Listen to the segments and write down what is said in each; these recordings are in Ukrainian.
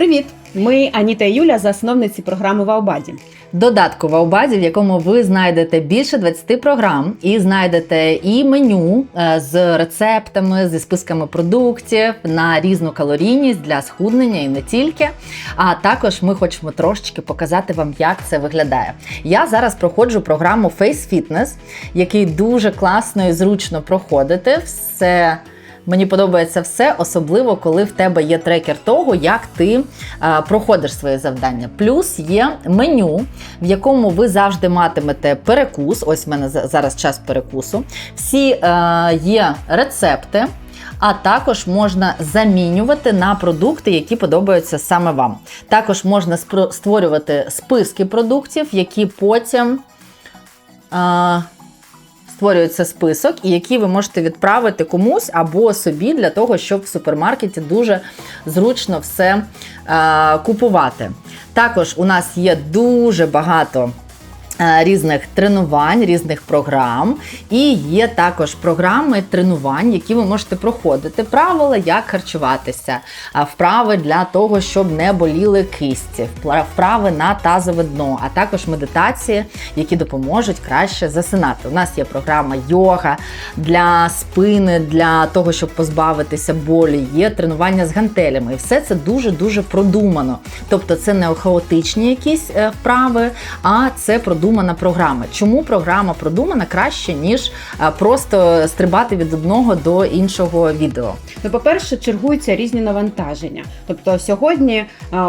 Привіт! Ми Аніта і Юля, засновниці програми Ваубаді. Додатку в Аубазі, в якому ви знайдете більше 20 програм і знайдете і меню е, з рецептами, зі списками продуктів на різну калорійність для схуднення і не тільки. А також ми хочемо трошечки показати вам, як це виглядає. Я зараз проходжу програму Face Fitness, який дуже класно і зручно проходити. Все. Мені подобається все, особливо коли в тебе є трекер того, як ти е, проходиш свої завдання. Плюс є меню, в якому ви завжди матимете перекус. Ось в мене зараз час перекусу. Всі е, є рецепти. А також можна замінювати на продукти, які подобаються саме вам. Також можна створювати списки продуктів, які потім е, створюється список, і які ви можете відправити комусь або собі для того, щоб в супермаркеті дуже зручно все е, купувати. Також у нас є дуже багато. Е, Різних тренувань, різних програм, і є також програми тренувань, які ви можете проходити. Правила, як харчуватися, вправи для того, щоб не боліли кисті, вправи на тазове дно, а також медитації, які допоможуть краще засинати. У нас є програма йога для спини, для того, щоб позбавитися болі. Є тренування з гантелями. І все це дуже дуже продумано. Тобто, це не хаотичні якісь е, вправи, а це продумана програма. Чому програма продумана краще ніж е, просто стрибати від одного до іншого відео? Ну, по-перше, чергуються різні навантаження. Тобто сьогодні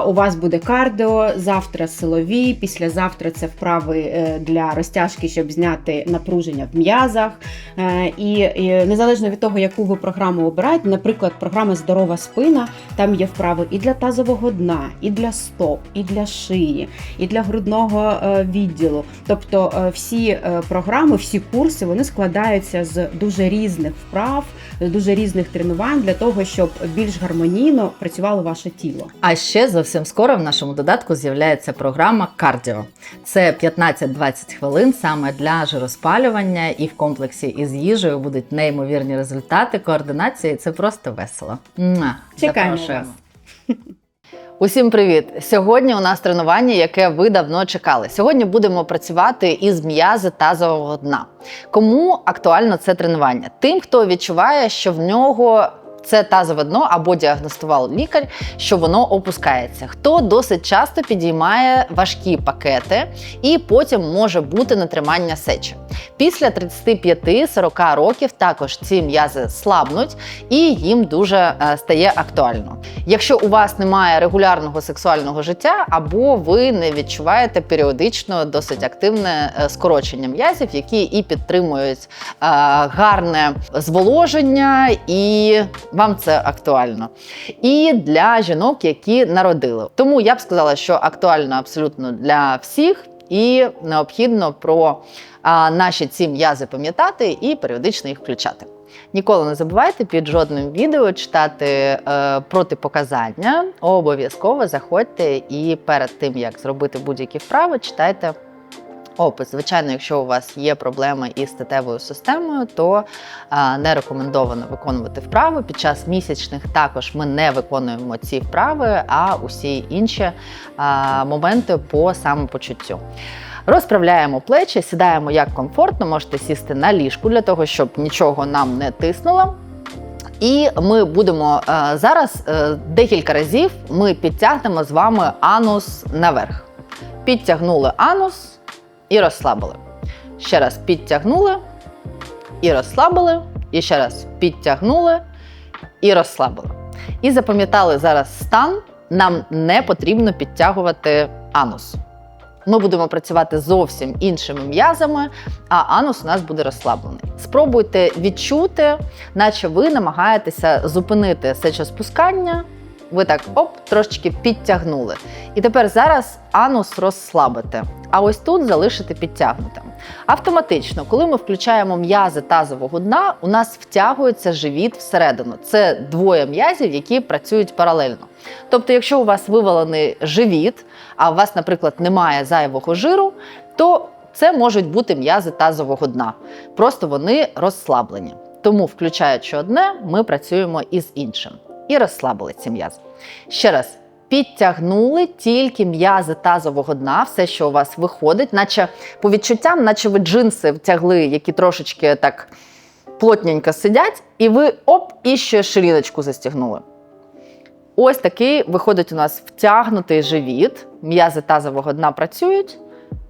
у вас буде кардіо, завтра силові, післязавтра це вправи е, для розтяжки, щоб зняти напруження в м'язах. Е, І, незалежно від того, яку ви програму обираєте, наприклад, програма Здорова спина, там є вправи і для тазового дна, і для стоп, і для шиї, і для грудного е, відділу. Тобто е, всі е, програми, всі курси вони складаються з дуже різних вправ, дуже різних тренувань для того, щоб більш гармонійно працювало ваше тіло. А ще зовсім скоро в нашому додатку з'являється програма кардіо. Це 15-20 хвилин саме для жироспалювання, і в комплексі із їжею будуть неймовірні результати координації. Це просто весело. Чекаємо вас. Усім привіт! Сьогодні у нас тренування, яке ви давно чекали. Сьогодні будемо працювати із м'язи тазового дна. Кому актуально це тренування? Тим, хто відчуває, що в нього це тазове дно або діагностував лікар, що воно опускається. Хто досить часто підіймає важкі пакети і потім може бути натримання сечі. Після 35-40 років також ці м'язи слабнуть і їм дуже е, стає актуально. Якщо у вас немає регулярного сексуального життя, або ви не відчуваєте періодично досить активне е, скорочення м'язів, які і підтримують е, гарне зволоження, і вам це актуально. І для жінок, які народили. Тому я б сказала, що актуально абсолютно для всіх. І необхідно про а, наші ці м'язи пам'ятати і періодично їх включати. Ніколи не забувайте під жодним відео читати е, протипоказання. Обов'язково заходьте і перед тим, як зробити будь-які вправи, читайте опис. Звичайно, якщо у вас є проблеми із статевою системою, то не рекомендовано виконувати вправи. Під час місячних також ми не виконуємо ці вправи, а усі інші моменти по самопочуттю. Розправляємо плечі, сідаємо як комфортно, можете сісти на ліжку для того, щоб нічого нам не тиснуло. І ми будемо е, зараз е, декілька разів ми підтягнемо з вами анус наверх. Підтягнули анус і розслабили. Ще раз підтягнули і розслабили. І ще раз підтягнули і розслабили. І запам'ятали зараз стан. Нам не потрібно підтягувати анус. Ми будемо працювати зовсім іншими м'язами, а анус у нас буде розслаблений. Спробуйте відчути, наче ви намагаєтеся зупинити сечоспускання. Ви так оп, трошечки підтягнули. І тепер зараз анус розслабите, а ось тут залишити підтягнутим. Автоматично, коли ми включаємо м'язи тазового дна, у нас втягується живіт всередину. Це двоє м'язів, які працюють паралельно. Тобто, якщо у вас вивалений живіт, а у вас, наприклад, немає зайвого жиру, то це можуть бути м'язи тазового дна. Просто вони розслаблені. Тому, включаючи одне, ми працюємо із іншим. І розслабили ці м'язи. Ще раз підтягнули тільки м'язи тазового дна, все, що у вас виходить, наче по відчуттям, наче ви джинси втягли, які трошечки так плотненько сидять, і ви оп, і ще шириночку застігнули. Ось такий виходить у нас втягнутий живіт, м'язи тазового дна працюють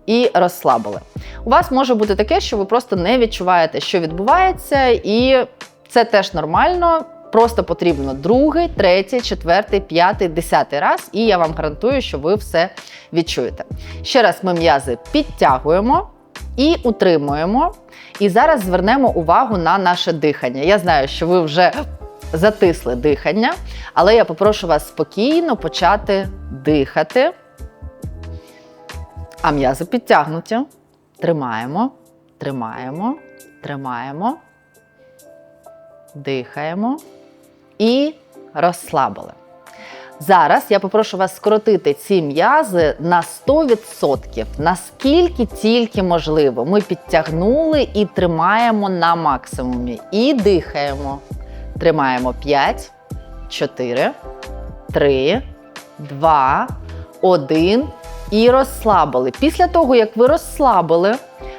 і розслабили. У вас може бути таке, що ви просто не відчуваєте, що відбувається, і це теж нормально. Просто потрібно другий, третій, четвертий, п'ятий, десятий раз, і я вам гарантую, що ви все відчуєте. Ще раз ми м'язи підтягуємо і утримуємо. І зараз звернемо увагу на наше дихання. Я знаю, що ви вже затисли дихання, але я попрошу вас спокійно почати дихати. А м'язи підтягнуті. Тримаємо, тримаємо, тримаємо, дихаємо і розслабили. Зараз я попрошу вас скоротити ці м'язи на 100%, наскільки тільки можливо. Ми підтягнули і тримаємо на максимумі. І дихаємо. Тримаємо 5, 4, 3, 2, 1 і розслабили. Після того, як ви розслабили,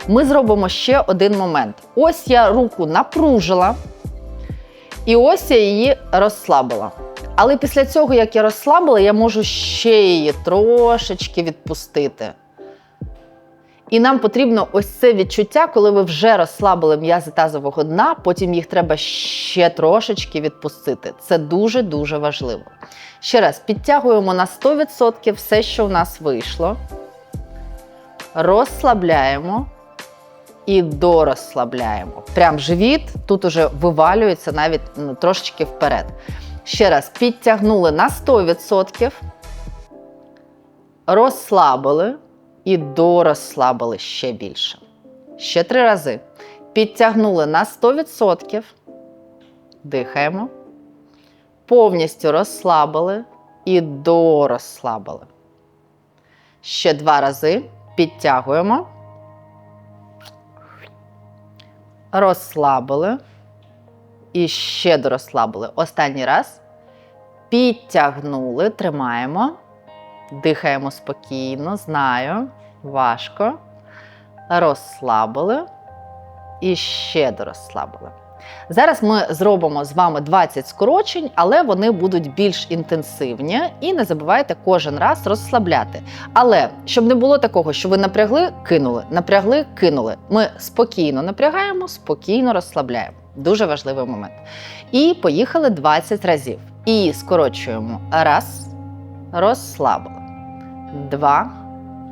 ми зробимо ще один момент. Ось я руку напружила, і ось я її розслабила. Але після цього, як я розслабила, я можу ще її трошечки відпустити. І нам потрібно ось це відчуття, коли ви вже розслабили м'язи тазового дна, потім їх треба ще трошечки відпустити. Це дуже-дуже важливо. Ще раз підтягуємо на 100% все, що в нас вийшло. Розслабляємо і дорозслабляємо. Прям живіт тут уже вивалюється навіть ну, трошечки вперед. Ще раз підтягнули на 100%, розслабили і дорозслабили ще більше. Ще три рази. Підтягнули на 100%, дихаємо, повністю розслабили і дорозслабили. Ще два рази підтягуємо, розслабили і ще дорозслабили. Останній раз. Підтягнули, тримаємо. Дихаємо спокійно, знаю, важко. Розслабили і ще дорозслабили. Зараз ми зробимо з вами 20 скорочень, але вони будуть більш інтенсивні. І не забувайте кожен раз розслабляти. Але щоб не було такого, що ви напрягли, кинули, напрягли, кинули. Ми спокійно напрягаємо, спокійно розслабляємо. Дуже важливий момент. І поїхали 20 разів. І скорочуємо. Раз, розслабили. Два,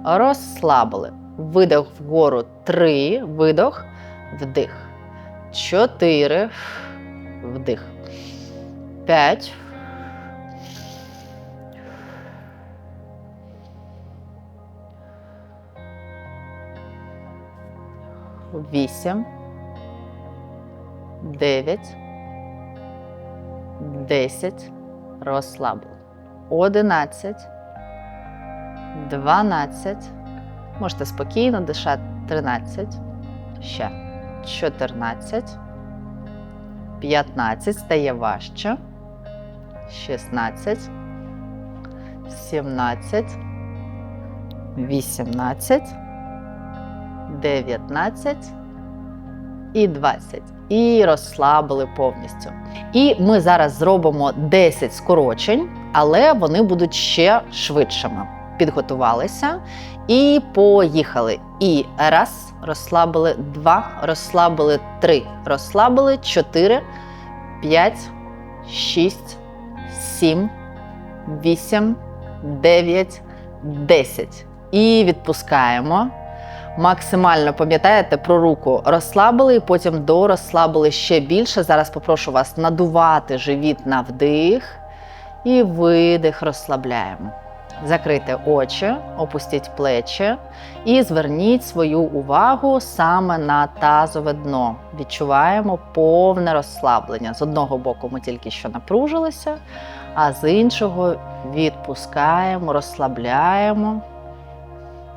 розслабили. Видох вгору. Три, видох, вдих. Чотири, вдих. П'ять. Вісім. Дев'ять. Десять. Розслабили. Одинадцять. Дванадцять. Можете спокійно дишати. Тринадцять. Ще. Чотирнадцять. П'ятнадцять. Стає важче. Шістнадцять. Сімнадцять. Вісімнадцять. Дев'ятнадцять. І 20. І розслабили повністю. І ми зараз зробимо 10 скорочень, але вони будуть ще швидшими. Підготувалися і поїхали. І раз, розслабили, два, розслабили, три, розслабили, чотири, п'ять, шість, сім, вісім, дев'ять, десять. І відпускаємо. Максимально пам'ятаєте про руку розслабили і потім дорозслабили ще більше. Зараз попрошу вас надувати живіт на вдих і видих розслабляємо. Закрийте очі, опустіть плечі і зверніть свою увагу саме на тазове дно. Відчуваємо повне розслаблення. З одного боку ми тільки що напружилися, а з іншого відпускаємо, розслабляємо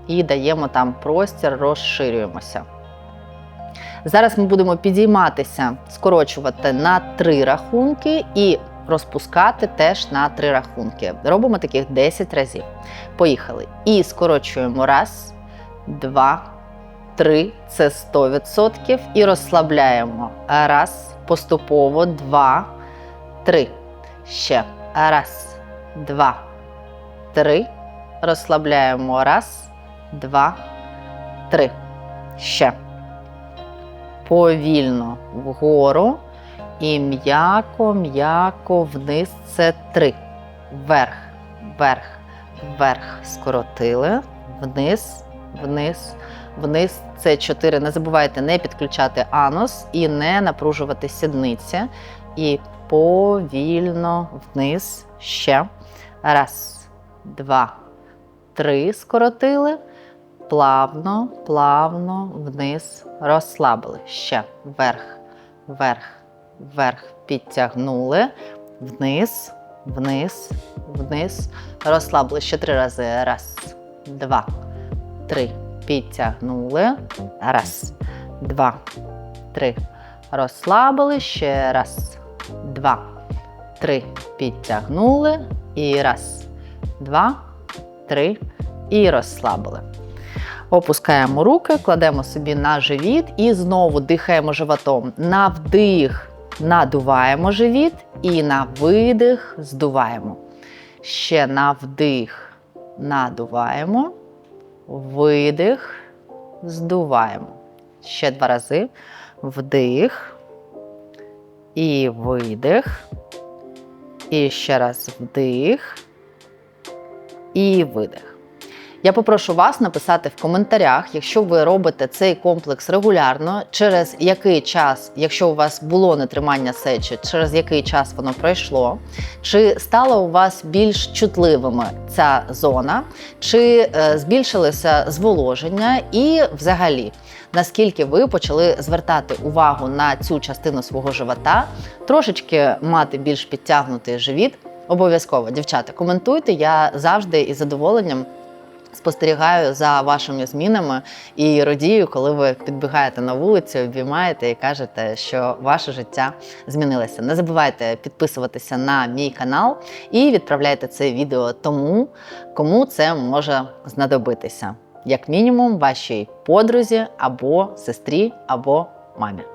і даємо там простір, розширюємося. Зараз ми будемо підійматися, скорочувати на три рахунки, і розпускати теж на три рахунки. Робимо таких 10 разів. Поїхали. І скорочуємо раз, два, три. Це 100%. І розслабляємо. Раз, поступово, два, три. Ще. Раз, два, три. Розслабляємо. Раз, два, три. Ще. Повільно вгору. І м'яко, м'яко вниз. Це три. Вверх, вверх, вверх. Скоротили. Вниз, вниз, вниз. Це чотири. Не забувайте не підключати анус і не напружувати сідниці. І повільно вниз. Ще. Раз, два, три. Скоротили. Плавно, плавно вниз. Розслабили. Ще. Вверх, вверх, вверх. Підтягнули. Вниз, вниз, вниз. Розслабили ще три рази. Раз, два, три. Підтягнули. Раз, два, три. Розслабили. Ще раз, два, три. Підтягнули. І раз, два, три. І розслабили. Опускаємо руки, кладемо собі на живіт і знову дихаємо животом. На вдих надуваємо живіт і на видих здуваємо. Ще на вдих надуваємо, видих, здуваємо. Ще два рази. Вдих і видих. І ще раз вдих і видих. Я попрошу вас написати в коментарях, якщо ви робите цей комплекс регулярно, через який час, якщо у вас було нетримання сечі, через який час воно пройшло, чи стало у вас більш чутливими ця зона, чи е, збільшилося зволоження, і взагалі наскільки ви почали звертати увагу на цю частину свого живота, трошечки мати більш підтягнутий живіт. Обов'язково, дівчата, коментуйте. Я завжди із задоволенням спостерігаю за вашими змінами і радію, коли ви підбігаєте на вулицю, обіймаєте і кажете, що ваше життя змінилося. Не забувайте підписуватися на мій канал і відправляйте це відео тому, кому це може знадобитися. Як мінімум, вашій подрузі або сестрі, або мамі.